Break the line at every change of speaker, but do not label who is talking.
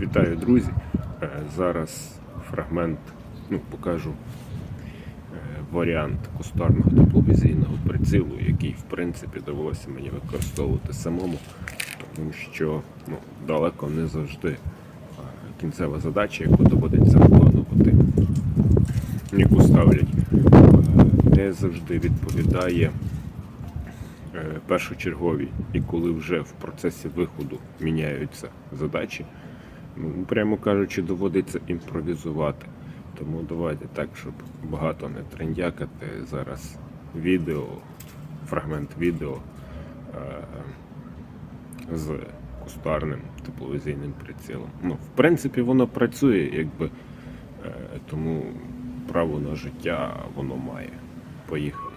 Вітаю, друзі! Е, Зараз фрагмент, ну, покажу е, варіант кустарного тепловізійного прицілу, який в принципі довелося мені використовувати самому, тому що ну, далеко не завжди е, кінцева задача, яку доводиться виконувати, яку ставлять, не завжди відповідає е, першочергові. І коли вже в процесі виходу міняються задачі, ну, прямо кажучи, доводиться імпровізувати. Тому давайте так, щоб багато не трендякати. Зараз відео, фрагмент відео е, з кустарним тепловізійним прицілом. Ну, в принципі, воно працює, якби, е, тому право на життя воно має. Поїхали.